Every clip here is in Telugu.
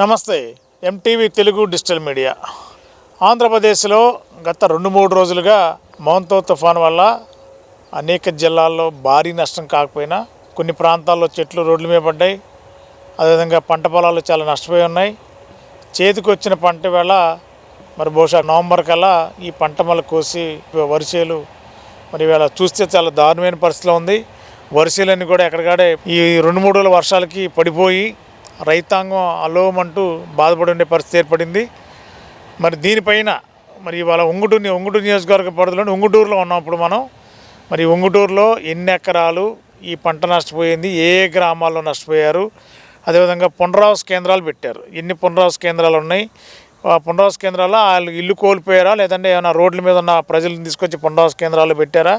నమస్తే ఎంటీవీ తెలుగు డిజిటల్ మీడియా. ఆంధ్రప్రదేశ్లో గత రెండు మూడు రోజులుగా మౌంతో తుఫాన్ వల్ల అనేక జిల్లాల్లో భారీ నష్టం కాకపోయినా కొన్ని ప్రాంతాల్లో చెట్లు రోడ్ల మీద పడ్డాయి. అదేవిధంగా పంట పొలాలు చాలా నష్టపోయి ఉన్నాయి. చేతికొచ్చిన పంట వేళ మరి బహుశా నవంబర్ కల్లా ఈ పంట మళ్ళీ కోసి వరిసేలు మరి ఇవాళ చూస్తే చాలా దారుణమైన పరిస్థితిలో ఉంది. వరిసేలన్నీ కూడా ఎక్కడికాడే ఈ రెండు మూడు రోజుల వర్షాలకి పడిపోయి రైతాంగం అలోమంటూ బాధపడి ఉండే పరిస్థితి ఏర్పడింది. మరి దీనిపైన మరి ఇవాళ ఉంగుటూరు ఉంగుటూరు నియోజకవర్గ పరిధిలో ఉంగుటూరులో ఉన్నాం ఇప్పుడు మనం. మరి ఉంగుటూరులో ఎన్ని ఎకరాలు ఈ పంట నష్టపోయింది ఏ గ్రామాల్లో నష్టపోయారు? అదేవిధంగా పునరావాస కేంద్రాలు పెట్టారు. ఎన్ని పునరావాస కేంద్రాలు ఉన్నాయి? ఆ పునరావాస కేంద్రాల్లో వాళ్ళు ఇల్లు కోల్పోయారా? లేదంటే ఏమైనా రోడ్ల మీద ఉన్న ప్రజలను తీసుకొచ్చి పునరావాస కేంద్రాలు పెట్టారా?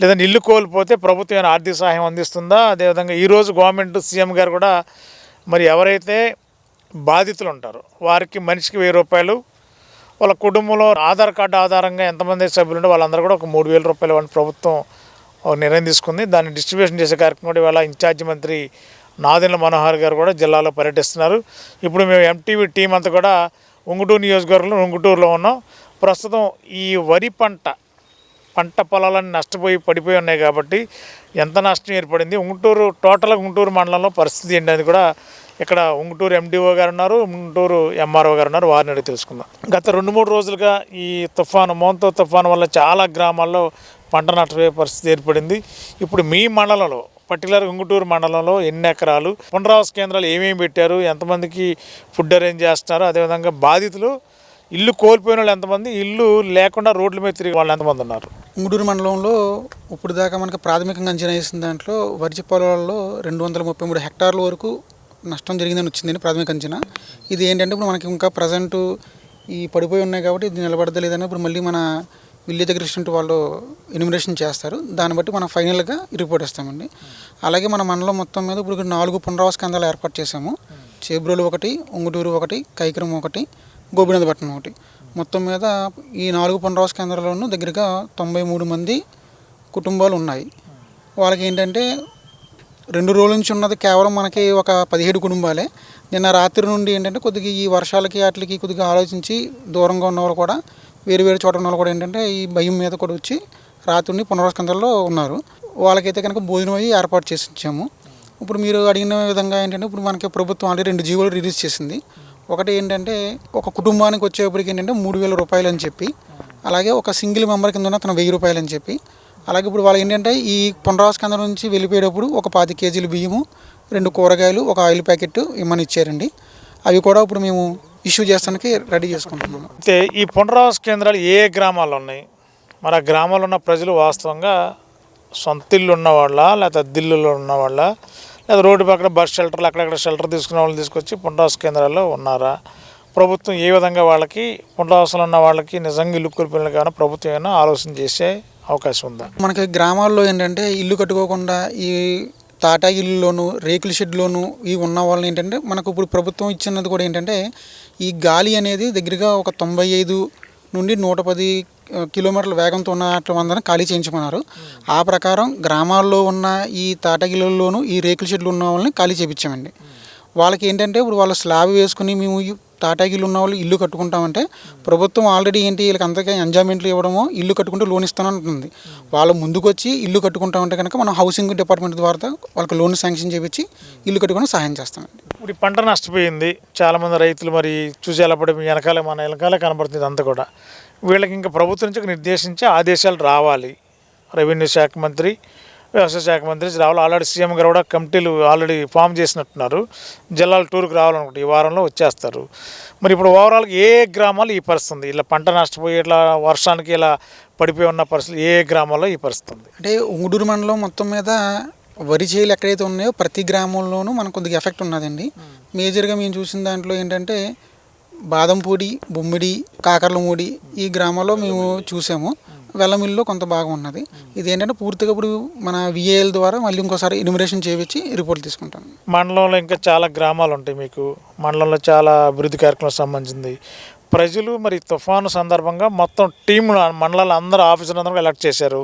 లేదంటే ఇల్లు కోల్పోతే ప్రభుత్వం ఏమైనా ఆర్థిక సహాయం అందిస్తుందా? అదేవిధంగా ఈరోజు గవర్నమెంట్ సీఎం గారు కూడా మరి ఎవరైతే బాధితులు ఉంటారో వారికి మనిషికి వెయ్యి రూపాయలు వాళ్ళ కుటుంబంలో ఆధార్ కార్డు ఆధారంగా ఎంతమంది సభ్యులు ఉంటే వాళ్ళందరూ కూడా ఒక మూడు వేల రూపాయలు ఇవ్వని ప్రభుత్వం నిర్ణయం తీసుకుంది. దాన్ని డిస్ట్రిబ్యూషన్ చేసే కార్యక్రమం కూడా ఇవాళ ఇన్ఛార్జి మంత్రి నాదెండ్ల మనోహర్ గారు కూడా జిల్లాలో పర్యటిస్తున్నారు. ఇప్పుడు మేము ఎంటీవీ టీం అంతా కూడా ఉంగుటూరు నియోజకవర్గంలో ఉంగుటూరులో ఉన్నాం. ప్రస్తుతం ఈ వరి పంట పంట పొలాలన్నీ నష్టపోయి పడిపోయి ఉన్నాయి కాబట్టి ఎంత నష్టం ఏర్పడింది? ఉంగుటూరు టోటల్ ఉంగుటూరు మండలంలో పరిస్థితి ఏంటి అని కూడా ఇక్కడ ఉంగుటూరు ఎండిఓ గారు ఉన్నారు ఉంగుటూరు ఎంఆర్ఓ గారు ఉన్నారు వారిని అడిగి తెలుసుకుందాం. గత రెండు మూడు రోజులుగా ఈ తుఫాను మోంతో తుఫాను వల్ల చాలా గ్రామాల్లో పంట నష్టపోయే పరిస్థితి ఏర్పడింది. ఇప్పుడు మీ మండలంలో పర్టికులర్ ఉంగుటూరు మండలంలో ఎన్ని ఎకరాలు? పునరావాస కేంద్రాలు ఏమేమి పెట్టారు? ఎంతమందికి ఫుడ్ అరేంజ్ చేస్తున్నారు? అదేవిధంగా బాధితులు ఇల్లు కోల్పోయిన వాళ్ళు ఎంతమంది? ఇల్లు లేకుండా రోడ్ల మీద తిరిగి వాళ్ళు ఎంతమంది ఉన్నారు? ఉంగుటూరు మండలంలో ఇప్పుడు దాకా మనకి ప్రాథమికంగా అంచనా వేసిన దాంట్లో వరిజ పొలాల్లో రెండు వందల ముప్పై మూడు హెక్టార్ల వరకు నష్టం జరిగిందని వచ్చిందండి ప్రాథమిక అంచనా. ఇది ఏంటంటే ఇప్పుడు మనకి ఇంకా ప్రజెంట్ ఈ పడిపోయి ఉన్నాయి కాబట్టి ఇది నిలబడదలేదని ఇప్పుడు మళ్ళీ మన విలేజ్ అగ్రిస్టెంట్ వాళ్ళు ఎనిమిరేషన్ చేస్తారు. దాన్ని బట్టి మనం ఫైనల్గా రిపోర్ట్ ఇస్తామండి. అలాగే మన మండలం మొత్తం మీద ఇప్పుడు నాలుగు పునరావాస కేంద్రాలు ఏర్పాటు చేసాము చేబ్రోలు ఒకటి ఉంగుటూరు ఒకటి కైకరం ఒకటి గోపినాథపట్నం ఒకటి. మొత్తం మీద ఈ నాలుగు పునరావాస కేంద్రాల్లోనూ దగ్గరగా తొంభై మూడు మంది కుటుంబాలు ఉన్నాయి. వాళ్ళకి ఏంటంటే రెండు రోజుల నుంచి ఉన్నది కేవలం మనకి ఒక పదిహేడు కుటుంబాలే. నిన్న రాత్రి నుండి ఏంటంటే కొద్దిగా ఈ వర్షాలకి వాటికి కొద్దిగా ఆలోచించి దూరంగా ఉన్న వాళ్ళు కూడా వేరు వేరు చోట ఉన్న వాళ్ళు కూడా ఏంటంటే ఈ భయం మీద కూడా వచ్చి రాత్రి నుండి పునరావాస కేంద్రాల్లో ఉన్నారు. వాళ్ళకైతే కనుక భోజనం అయ్యి ఏర్పాటు చేసి ఇచ్చాము. ఇప్పుడు మీరు అడిగిన విధంగా ఏంటంటే ఇప్పుడు మనకి ప్రభుత్వం ఆల్రెడీ రెండు జీవోలు రిలీజ్ చేసింది. ఒకటి ఏంటంటే ఒక కుటుంబానికి వచ్చేప్పటికి ఏంటంటే మూడు వేల రూపాయలు అని చెప్పి అలాగే ఒక సింగిల్ మెంబర్ కింద ఉన్న తను వెయ్యి రూపాయలు అని చెప్పి. అలాగే ఇప్పుడు వాళ్ళు ఏంటంటే ఈ పునరావాస కేంద్రం నుంచి వెళ్ళిపోయేటప్పుడు ఒక పాతి కేజీలు బియ్యము రెండు కూరగాయలు ఒక ఆయిల్ ప్యాకెట్ ఇమ్మని ఇచ్చారండి. అవి కూడా ఇప్పుడు మేము ఇష్యూ చేస్తానికి రెడీ చేసుకుంటున్నాము. అయితే ఈ పునరావాస కేంద్రాలు ఏ గ్రామాలు గ్రామాల్లో ఉన్నాయి? మరి ఆ గ్రామాల్లో ఉన్న ప్రజలు వాస్తవంగా సొంత ఇల్లు ఉన్నవాళ్ళ లేకపోతే దిల్లులో ఉన్నవాళ్ళ? లేదా రోడ్డు పక్కన బస్ షెల్టర్లు అక్కడక్కడ షెల్టర్ తీసుకునే వాళ్ళని తీసుకొచ్చి పునరావాస కేంద్రాల్లో ఉన్నారా? ప్రభుత్వం ఏ విధంగా వాళ్ళకి పునరావాసంలో ఉన్న వాళ్ళకి నిజంగా ఇల్లు కోల్పోయిన కానీ ప్రభుత్వం ఏమైనా ఆలోచన చేసే అవకాశం ఉందా? మనకి గ్రామాల్లో ఏంటంటే ఇల్లు కట్టుకోకుండా ఈ తాటా ఇల్లులోను రేకుల షెడ్లోను ఇవి ఉన్న వాళ్ళని ఏంటంటే మనకు ఇప్పుడు ప్రభుత్వం ఇచ్చినది కూడా ఏంటంటే ఈ గాలి అనేది దగ్గరగా ఒక తొంభై ఐదు నుండి నూట పది కిలోమీటర్ల వేగంతో ఉన్న వందన ఖాళీ చేయించుకున్నారు. ఆ ప్రకారం గ్రామాల్లో ఉన్న ఈ తాటగిళ్ళల్లోనూ ఈ రేకుల షెడ్లు ఉన్న వాళ్ళని ఖాళీ చేయించామండి వాళ్ళకి ఏంటంటే ఇప్పుడు వాళ్ళ స్లాబ్ వేసుకుని మేము ఈ ఉన్న వాళ్ళు ఇల్లు కట్టుకుంటామంటే ప్రభుత్వం ఆల్రెడీ ఏంటి వీళ్ళకి అందరికీ ఎంజాయ్మెంట్లు ఇవ్వడమో ఇల్లు కట్టుకుంటే లోన్ ఇస్తానంటుంది. వాళ్ళు ముందుకు వచ్చి ఇల్లు కట్టుకుంటామంటే కనుక మనం హౌసింగ్ డిపార్ట్మెంట్ ద్వారా వాళ్ళకి లోన్ శాంక్షన్ చేయించి ఇల్లు కట్టుకుని సహాయం చేస్తామండి. ఇప్పుడు పంట నష్టపోయింది. చాలామంది రైతులు మరి చూసి ఎలా పడి వెనకాలే మన వెనకాలే కనబడుతుంది అంతా కూడా. వీళ్ళకి ఇంకా ప్రభుత్వం నుంచి నిర్దేశించి ఆదేశాలు రావాలి. రెవెన్యూ శాఖ మంత్రి వ్యవసాయ శాఖ మంత్రి రావాలి ఆల్రెడీ సీఎం గారు కూడా కమిటీలు ఆల్రెడీ ఫామ్ చేసినట్టున్నారు. జిల్లాల టూర్కి రావాలనుకుంటే ఈ వారంలో వచ్చేస్తారు. మరి ఇప్పుడు ఓవరాల్గా ఏ గ్రామాలు ఈ పరిస్థితి ఉంది ఇలా పంట నష్టపోయి ఇట్లా వర్షానికి ఇలా పడిపోయి ఉన్న పరిస్థితి ఏ గ్రామాల్లో ఈ పరిస్థితి ఉంది అంటే ఉంగుడూరు మండలం మొత్తం మీద వరి చేలు ఎక్కడైతే ఉన్నాయో ప్రతి గ్రామంలోనూ మనకు కొద్దిగా ఎఫెక్ట్ ఉన్నదండి. మేజర్గా మేము చూసిన దాంట్లో ఏంటంటే బాదంపూడి బొమ్మిడి కాకర్లమూడి ఈ గ్రామాల్లో మేము చూసాము. వెల్లమిల్లిలో కొంత బాగా ఉన్నది ఇది ఏంటంటే పూర్తిగా ఇప్పుడు మన విఏఎల్ ద్వారా మళ్ళీ ఇంకోసారి ఇన్యూమరేషన్ చేయించి రిపోర్ట్ తీసుకుంటాం మండలంలో ఇంకా చాలా గ్రామాలు ఉంటాయి మీకు. మండలంలో చాలా అభివృద్ధి కార్యక్రమాలకు సంబంధించింది. ప్రజలు మరి తుఫాను సందర్భంగా మొత్తం టీం మండలాల అందరూ ఆఫీసర్ అందరూ ఎలక్ట్ చేశారు.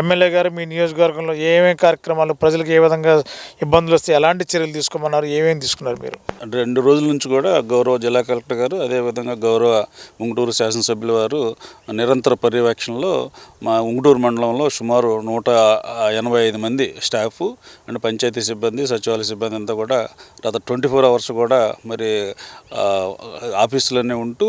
ఎమ్మెల్యే గారు మీ నియోజకవర్గంలో ఏమేమి కార్యక్రమాలు ప్రజలకు ఏ విధంగా ఇబ్బందులు వస్తే ఎలాంటి చర్యలు తీసుకోమన్నారు ఏమేమి తీసుకున్నారు మీరు? రెండు రోజుల నుంచి కూడా గౌరవ జిల్లా కలెక్టర్ గారు అదేవిధంగా గౌరవ ఉంగుటూరు శాసనసభ్యుల వారు నిరంతర పర్యవేక్షణలో మా ఉంగుటూరు మండలంలో సుమారు నూట ఎనభై ఐదు మంది స్టాఫ్ అండ్ పంచాయతీ సిబ్బంది సచివాలయ సిబ్బంది అంతా కూడా గత ట్వంటీ ఫోర్ అవర్స్ కూడా మరి ఆఫీసులోనే ఉంటూ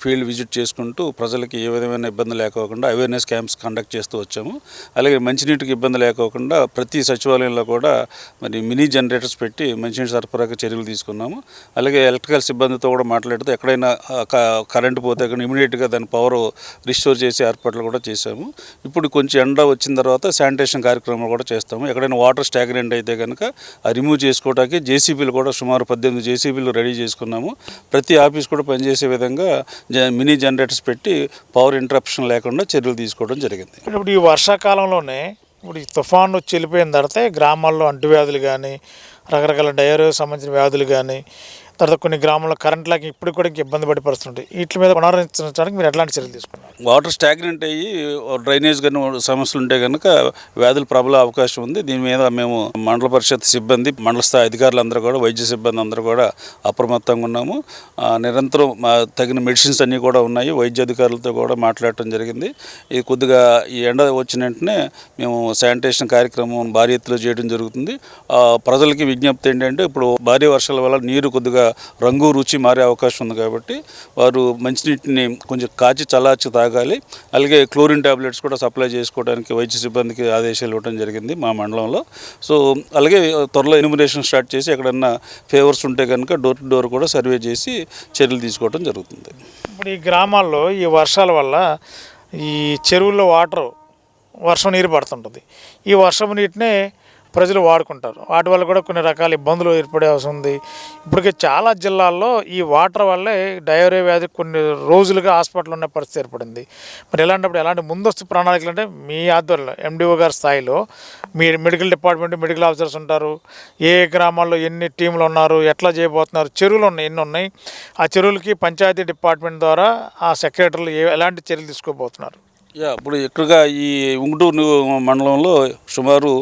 ఫీల్డ్ విజిట్ చేసుకుంటూ ప్రజలకి ఏ విధమైన ఇబ్బంది లేకోకుండా అవేర్నెస్ క్యాంప్స్ కండక్ట్ చేస్తూ వచ్చాము. అలాగే మంచినీటికి ఇబ్బంది లేకోకుండా ప్రతి సచివాలయంలో కూడా మరి మినీ జనరేటర్స్ పెట్టి మంచినీటి సరఫరాకి చర్యలు తీసుకున్నాము. అలాగే ఎలక్ట్రికల్ సిబ్బందితో కూడా మాట్లాడుతూ ఎక్కడైనా క- కరెంటు పోతే కానీ ఇమీడియట్గా దాని పవర్ రిస్టోర్ చేసే ఏర్పాట్లు కూడా చేశాము. ఇప్పుడు కొంచెం ఎండ వచ్చిన తర్వాత శానిటేషన్ కార్యక్రమాలు కూడా చేస్తాము. ఎక్కడైనా వాటర్ స్టాగ్నెంట్ అయితే కనుక ఆ రిమూవ్ చేసుకోవడానికి జేసీబీలు కూడా సుమారు పద్దెనిమిది జేసీబీలు రెడీ చేసుకున్నాము. ప్రతి ఆఫీస్ కూడా పనిచేసే విధంగా మినీ జనరేటర్స్ పెట్టి పవర్ ఇంటరప్షన్ లేకుండా చర్యలు తీసుకోవడం జరిగింది. ఇప్పుడు ఈ వర్షాకాలంలోనే ఇప్పుడు ఈ తుఫాను వచ్చి వెళ్ళిపోయిన తర్వాత గ్రామాల్లో అంటువ్యాధులు కానీ రకరకాల డయేరియా సంబంధించిన వ్యాధులు కానీ తర్వాత కొన్ని గ్రామాల్లో కరెంట్ లేక ఇప్పుడు కూడా ఇంకా ఇబ్బంది పడే పరిస్థితుంటాయి వీటి మీద పునరుద్ధరించడానికి మీరు ఎలాంటి చర్యలు తీసుకున్నారు? వాటర్ స్టాగ్నెంట్ అయ్యి డ్రైనేజ్ కానీ సమస్యలు ఉంటే కనుక వ్యాధులు ప్రబల అవకాశం ఉంది. దీని మీద మేము మండల పరిషత్ సిబ్బంది మండల స్థాయి అధికారులందరూ కూడా వైద్య సిబ్బంది అందరూ కూడా అప్రమత్తంగా ఉన్నాము. నిరంతరం తగిన మెడిసిన్స్ అన్నీ కూడా ఉన్నాయి. వైద్య అధికారులతో కూడా మాట్లాడటం జరిగింది. ఇది కొద్దిగా ఈ ఎండ వచ్చిన వెంటనే మేము శానిటేషన్ కార్యక్రమం భారీ ఎత్తులో చేయడం జరుగుతుంది. ప్రజలకి విజ్ఞప్తి ఏంటంటే ఇప్పుడు భారీ వర్షాల వల్ల నీరు కొద్దిగా రంగు రుచి మారే అవకాశం ఉంది కాబట్టి వారు మంచినీటిని కొంచెం కాచి చల్లార్చి తాగాలి. అలాగే క్లోరిన్ టాబ్లెట్స్ కూడా సప్లై చేసుకోవడానికి వైద్య సిబ్బందికి ఆదేశాలు ఇవ్వడం జరిగింది మా మండలంలో. సో అలాగే త్వరలో ఎనిమినేషన్ స్టార్ట్ చేసి ఎక్కడన్నా ఫేవర్స్ ఉంటే కనుక డోర్ టు డోర్ కూడా సర్వే చేసి చర్యలు తీసుకోవడం జరుగుతుంది. ఇప్పుడు ఈ గ్రామాల్లో ఈ వర్షాల వల్ల ఈ చెరువుల్లో వాటర్ వర్షం నీరు పడుతుంటుంది. ఈ వర్షం నీటినే ప్రజలు వాడుకుంటారు. వాటి వల్ల కూడా కొన్ని రకాల ఇబ్బందులు ఏర్పడే అవసరం ఉంది. ఇప్పటికే చాలా జిల్లాల్లో ఈ వాటర్ వల్లే డయోరియా వ్యాధి కొన్ని రోజులుగా హాస్పిటల్ ఉన్న పరిస్థితి ఏర్పడింది. మరి ఎలాంటప్పుడు ఎలాంటి ముందస్తు ప్రణాళికలు అంటే మీ ఆధ్వర్యంలో ఎండిఓ గారి స్థాయిలో మీ మెడికల్ డిపార్ట్మెంట్ మెడికల్ ఆఫీసర్స్ ఉంటారు. ఏ ఏ గ్రామాల్లో ఎన్ని టీంలు ఉన్నారు ఎట్లా చేయబోతున్నారు చెరువులు ఉన్నాయి ఎన్ని ఉన్నాయి. ఆ చెరువులకి పంచాయతీ డిపార్ట్మెంట్ ద్వారా ఆ సెక్రటరీలు ఏ ఎలాంటి చర్యలు తీసుకోబోతున్నారు? యా ఇప్పుడు ఎక్కువగా ఈ ఉంగుటూరు మండలంలో సుమారు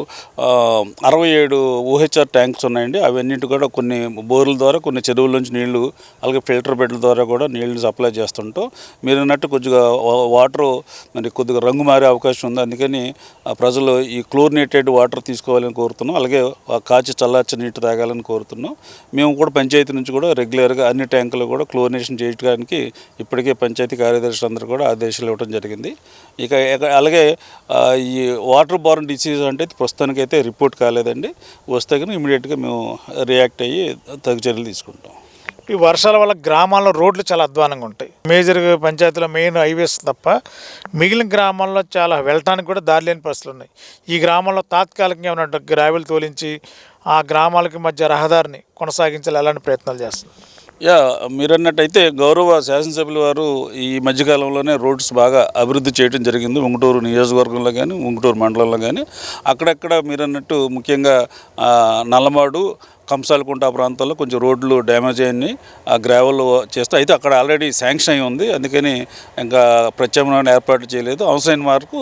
అరవై ఏడు ఓహెచ్ఆర్ ట్యాంక్స్ ఉన్నాయండి. అవన్నిటి కూడా కొన్ని బోర్ల ద్వారా కొన్ని చెరువుల నుంచి నీళ్ళు అలాగే ఫిల్టర్ బెడ్ల ద్వారా కూడా నీళ్ళు సప్లై చేస్తుంటాం మీరు అన్నట్టు కొద్దిగా వాటర్ మరి కొద్దిగా రంగు మారే అవకాశం ఉంది. అందుకని ఆ ప్రజలు ఈ క్లోరినేటెడ్ వాటర్ తీసుకోవాలని కోరుతున్నాం. అలాగే కాచి చల్లార్చి నీటి తాగాలని కోరుతున్నాం. మేము కూడా పంచాయతీ నుంచి కూడా రెగ్యులర్గా అన్ని ట్యాంకులు కూడా క్లోరినేషన్ చేయడానికి ఇప్పటికే పంచాయతీ కార్యదర్శులు అందరూ కూడా ఆదేశాలు ఇవ్వడం జరిగింది. ఇక ఇక- అలాగే ఈ వాటర్ బార్న్ డిసీజ్ అంటే ప్రస్తుతానికైతే రిపోర్ట్ కాలేదండి. వస్తే కనుక ఇమీడియట్గా మేము రియాక్ట్ అయ్యి తగు చర్యలు తీసుకుంటాం. ఈ వర్షాల వల్ల గ్రామాల్లో రోడ్లు చాలా అధ్వానంగా ఉంటాయి. మేజర్ పంచాయతీలో మెయిన్ హైవేస్ తప్ప మిగిలిన గ్రామాల్లో చాలా వెళ్ళటానికి కూడా దారి లేని పరిస్థితులు ఉన్నాయి. ఈ గ్రామాల్లో తాత్కాలికంగా ఏమైనా గ్రావెల్ తోలించి ఆ గ్రామాలకి మధ్య రహదారిని కొనసాగించాలి అలాంటి ప్రయత్నాలు చేస్తున్నారు. యా మీరన్నట్టయితే గౌరవ శాసనసభ్యుల వారు ఈ మధ్యకాలంలోనే రోడ్స్ బాగా అభివృద్ధి చేయడం జరిగింది. ఉంగుటూరు నియోజకవర్గంలో కానీ ఉంగుటూరు మండలంలో కానీ అక్కడక్కడ మీరన్నట్టు ముఖ్యంగా నల్లమాడు కంసాలకుంట ప్రాంతాల్లో కొంచెం రోడ్లు డ్యామేజ్ అయ్యి ఆ గ్రావెల్ చేస్తే అయితే అక్కడ ఆల్రెడీ శాంక్షన్ అయి ఉంది. అందుకని ఇంకా ప్రత్యామ్నాయం ఏర్పాటు చేయలేదు. అవసరమైన వరకు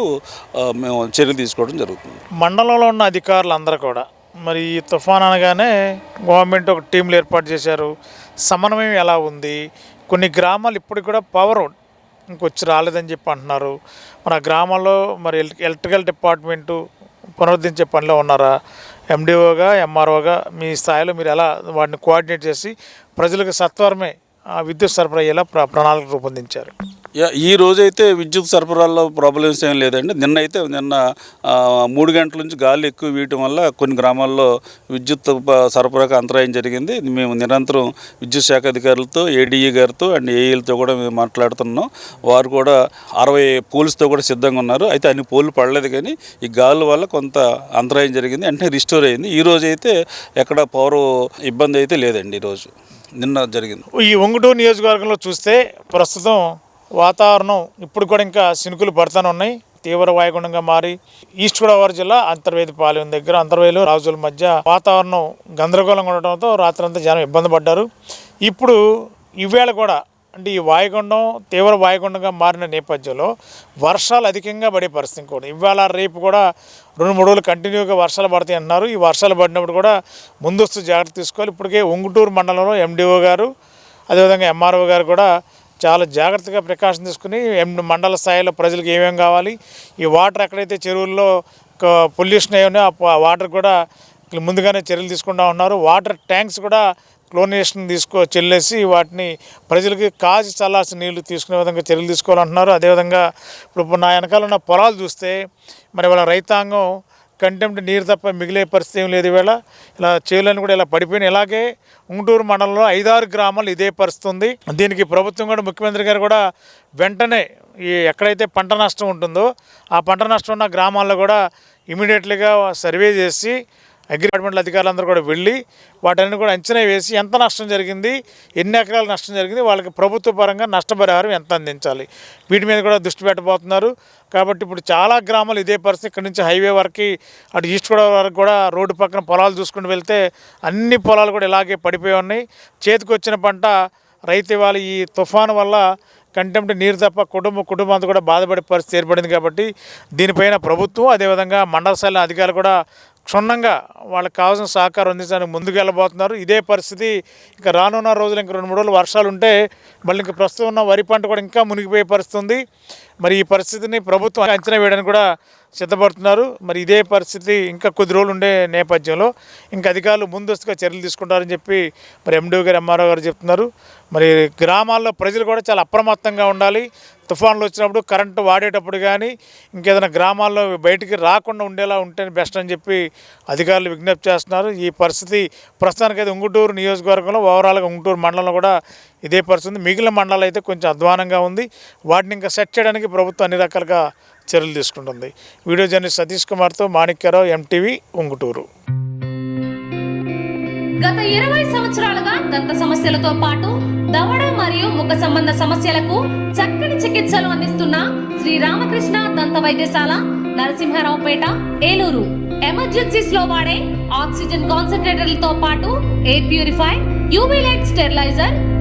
మేము చర్యలు తీసుకోవడం జరుగుతుంది. మండలంలో ఉన్న అధికారులు అందరూ కూడా మరి ఈ తుఫాన్ అనగానే గవర్నమెంట్ ఒక టీంలు ఏర్పాటు చేశారు. సమన్వయం ఎలా ఉంది? కొన్ని గ్రామాలు ఇప్పటికి కూడా పవర్ ఇంకొచ్చి రాలేదని చెప్పి అంటున్నారు. మన గ్రామాల్లో మరి ఎల్- ఎలక్ట్రికల్ డిపార్ట్మెంటు పునరుద్ధరించే పనిలో ఉన్నారా? ఎండిఓగా ఎంఆర్ఓగా మీ స్థాయిలో మీరు ఎలా వాటిని కోఆర్డినేట్ చేసి ప్రజలకు సత్వరమే ఆ విద్యుత్ సరఫరా అయ్యేలా ప్ర ప్రణాళిక రూపొందించారు? ఈ రోజైతే విద్యుత్ సరఫరాలో ప్రాబ్లమ్స్ ఏం లేదండి. నిన్న అయితే నిన్న మూడు గంటల నుంచి గాలి ఎక్కువ వీయటం వల్ల కొన్ని గ్రామాల్లో విద్యుత్ సరఫరాకు అంతరాయం జరిగింది. మేము నిరంతరం విద్యుత్ శాఖ అధికారులతో ఏడీఈ గారితో అండ్ ఏఈలతో కూడా మేము మాట్లాడుతున్నాం. వారు కూడా అరవై పోల్స్తో కూడా సిద్ధంగా ఉన్నారు. అయితే అన్ని పోలు పడలేదు కానీ ఈ గాలి వల్ల కొంత అంతరాయం జరిగింది. వెంటనే రిస్టోర్ అయింది. ఈ రోజు అయితే ఎక్కడ పవర్ ఇబ్బంది అయితే లేదండి ఈరోజు నిన్న జరిగింది. ఈ ఒంగుటూరు నియోజకవర్గంలో చూస్తే ప్రస్తుతం వాతావరణం ఇప్పుడు కూడా ఇంకా సినుకులు పడుతూనే ఉన్నాయి. తీవ్ర వాయుగుండంగా మారి ఈస్ట్ గోదావరి జిల్లా అంతర్వేదిపాలెం దగ్గర అంతర్వేలు రాజుల మధ్య వాతావరణం గందరగోళంగా ఉండటంతో రాత్రంతా జనం ఇబ్బంది పడ్డారు. ఇప్పుడు ఈవేళ కూడా అంటే ఈ వాయుగుండం తీవ్ర వాయుగుండంగా మారిన నేపథ్యంలో వర్షాలు అధికంగా పడే పరిస్థితి కూడా ఇవాళ రేపు కూడా రెండు మూడు రోజులు కంటిన్యూగా వర్షాలు పడతాయి అంటున్నారు ఈ వర్షాలు పడినప్పుడు కూడా ముందస్తు జాగ్రత్త తీసుకోవాలి. ఇప్పటికే ఉంగుటూరు మండలంలో ఎండిఓ గారు అదేవిధంగా ఎంఆర్ఓ గారు కూడా చాలా జాగ్రత్తగా ప్రికాషన్ తీసుకుని ఎం- మండల స్థాయిలో ప్రజలకు ఏమేమి కావాలి ఈ వాటర్ ఎక్కడైతే చెరువుల్లో పొల్యూషన్ అయ్యి ఆ వాటర్ కూడా ముందుగానే చర్యలు తీసుకుంటా ఉన్నారు. వాటర్ ట్యాంక్స్ కూడా క్లోనేషన్ తీసుకో చెల్లేసి వాటిని ప్రజలకి కాచి చల్లాల్సిన నీళ్ళు తీసుకునే విధంగా చర్యలు తీసుకోవాలంటున్నారు. అదేవిధంగా ఇప్పుడు నా వెనకాల ఉన్న పొలాలు చూస్తే మరి వాళ్ళ రైతాంగం కంటెంప్ట్ నీరు తప్ప మిగిలే పరిస్థితి ఏం లేదు ఈవేళ. ఇలా చేలను కూడా ఇలా పడిపోయినాయి. ఇలాగే ఉంటూరు మండలంలో ఐదారు గ్రామాలు ఇదే పరిస్థితి ఉంది. దీనికి ప్రభుత్వం కూడా ముఖ్యమంత్రి గారు కూడా వెంటనే ఈ ఎక్కడైతే పంట నష్టం ఉంటుందో ఆ పంట నష్టం ఉన్న గ్రామాల్లో కూడా ఇమీడియట్లీగా సర్వే చేసి అగ్రి డిపార్ట్మెంట్ అధికారులందరూ కూడా వెళ్ళి వాటన్ని కూడా అంచనా వేసి ఎంత నష్టం జరిగింది ఎన్ని ఎకరాల నష్టం జరిగింది వాళ్ళకి ప్రభుత్వ పరంగా నష్టపరిహారం ఎంత అందించాలి. వీటి మీద కూడా దృష్టి పెట్టబోతున్నారు. కాబట్టి ఇప్పుడు చాలా గ్రామాలు ఇదే పరిస్థితి. ఇక్కడ నుంచి హైవే వరకు అటు ఈస్ట్ గోదావరి వరకు కూడా రోడ్డు పక్కన పొలాలు చూసుకుని వెళ్తే అన్ని పొలాలు కూడా ఇలాగే పడిపోయి ఉన్నాయి. చేతికి వచ్చిన పంట రైతు ఇవాళ ఈ తుఫాను వల్ల కంటెంప్ట్ నీరు తప్ప కుటుంబ కుటుంబం అంతా కూడా బాధపడే పరిస్థితి ఏర్పడింది కాబట్టి దీనిపైన ప్రభుత్వం అదేవిధంగా మండల స్థాయిలో అధికారులు కూడా క్షుణ్ణంగా వాళ్ళకి కావాల్సిన సహకారం అందించడానికి ముందుకు వెళ్ళబోతున్నారు. ఇదే పరిస్థితి ఇంకా రానున్న రోజులు ఇంకా రెండు మూడు రోజులు వర్షాలు ఉంటే మళ్ళీ ఇంకా ప్రస్తుతం ఉన్న వరి పంట కూడా ఇంకా మునిగిపోయే పరిస్థితి ఉంది. మరి ఈ పరిస్థితిని ప్రభుత్వం అంచనా వేయడానికి కూడా సిద్ధపడుతున్నారు. మరి ఇదే పరిస్థితి ఇంకా కొద్ది రోజులు ఉండే నేపథ్యంలో ఇంకా అధికారులు ముందస్తుగా చర్యలు తీసుకుంటారని చెప్పి మరి ఎండీ గారు ఎంఆర్ఓ గారు చెప్తున్నారు. మరి గ్రామాల్లో ప్రజలు కూడా చాలా అప్రమత్తంగా ఉండాలి. తుఫాన్లు వచ్చినప్పుడు కరెంటు వాడేటప్పుడు కానీ ఇంకేదైనా గ్రామాల్లో బయటికి రాకుండా ఉండేలా ఉంటే బెస్ట్ అని చెప్పి అధికారులు విజ్ఞప్తి చేస్తున్నారు. ఈ పరిస్థితి ప్రస్తుతానికైతే ఉంగుటూరు నియోజకవర్గంలో ఓవరాల్గా ఉంగుటూరు మండలంలో కూడా ఇదే పరిస్థితి. మిగిలిన మండలాలు అయితే కొంచెం అధ్వానంగా ఉంది. వాటిని ఇంకా సెట్ చేయడానికి ప్రభుత్వం అన్ని రకాలుగా చర్యలు తీసుకుంటుంది. వీడియో జర్నలిస్ట్ సతీష్ కుమార్తో మాణిక్యరావు ఎంటీవీ ఉంగుటూరు. గత ఇరవై సంవత్సరాలుగా దంత సమస్యలతో పాటు దవడ మరియు ముఖ సంబంధ సమస్యలకు చక్కని చికిత్సలు అందిస్తున్న శ్రీ రామకృష్ణ దంత వైద్యశాల నరసింహారావుపేట ఏలూరు. ఎమర్జెన్సీస్లో వాడే ఆక్సిజన్ కాన్సన్ట్రేటర్లతో పాటు air purify UV light steriliser